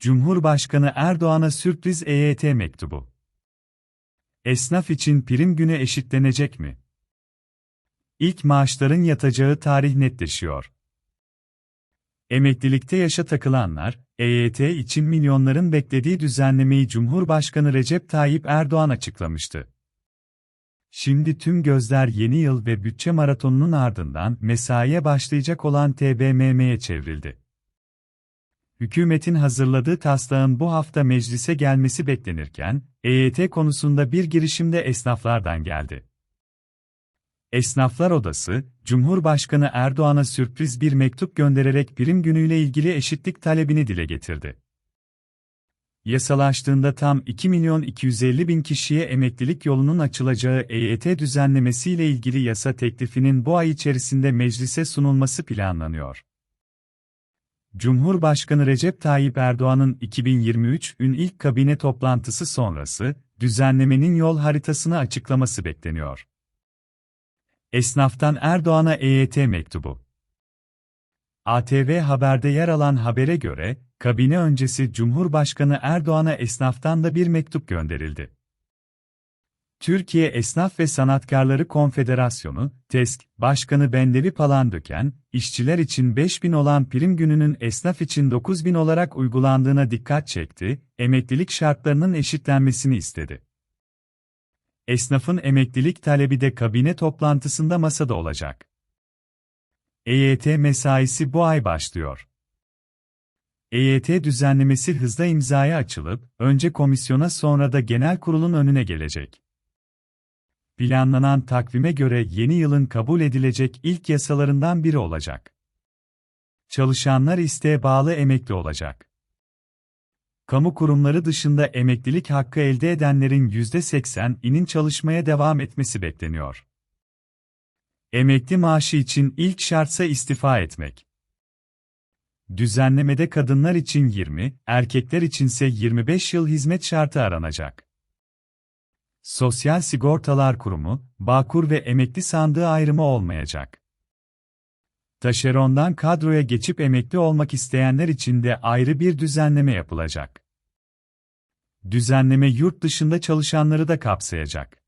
Cumhurbaşkanı Erdoğan'a sürpriz EYT mektubu. Esnaf için prim günü eşitlenecek mi? İlk maaşların yatacağı tarih netleşiyor. Emeklilikte yaşa takılanlar, EYT için milyonların beklediği düzenlemeyi Cumhurbaşkanı Recep Tayyip Erdoğan açıklamıştı. Şimdi tüm gözler yeni yıl ve bütçe maratonunun ardından mesaiye başlayacak olan TBMM'ye çevrildi. Hükümetin hazırladığı taslağın bu hafta meclise gelmesi beklenirken, EYT konusunda bir girişimde esnaflardan geldi. Esnaflar Odası, Cumhurbaşkanı Erdoğan'a sürpriz bir mektup göndererek prim günüyle ilgili eşitlik talebini dile getirdi. Yasalaştığında tam 2 milyon 250 bin kişiye emeklilik yolunun açılacağı EYT düzenlemesiyle ilgili yasa teklifinin bu ay içerisinde meclise sunulması planlanıyor. Cumhurbaşkanı Recep Tayyip Erdoğan'ın 2023'ün ilk kabine toplantısı sonrası, düzenlemenin yol haritasını açıklaması bekleniyor. Esnaftan Erdoğan'a EYT mektubu. ATV Haber'de yer alan habere göre, kabine öncesi Cumhurbaşkanı Erdoğan'a esnaftan da bir mektup gönderildi. Türkiye Esnaf ve Sanatkarları Konfederasyonu, TESK, Başkanı Bendevi Palandöken, işçiler için 5000 olan prim gününün esnaf için 9000 olarak uygulandığına dikkat çekti, emeklilik şartlarının eşitlenmesini istedi. Esnafın emeklilik talebi de kabine toplantısında masada olacak. EYT mesaisi bu ay başlıyor. EYT düzenlemesi hızla imzaya açılıp, önce komisyona sonra da genel kurulun önüne gelecek. Planlanan takvime göre yeni yılın kabul edilecek ilk yasalarından biri olacak. Çalışanlar isteğe bağlı emekli olacak. Kamu kurumları dışında emeklilik hakkı elde edenlerin %80'inin çalışmaya devam etmesi bekleniyor. Emekli maaşı için ilk şartsa istifa etmek. Düzenlemede kadınlar için 20, erkekler içinse 25 yıl hizmet şartı aranacak. Sosyal Sigortalar Kurumu, Bağkur ve emekli sandığı ayrımı olmayacak. Taşerondan kadroya geçip emekli olmak isteyenler için de ayrı bir düzenleme yapılacak. Düzenleme yurt dışında çalışanları da kapsayacak.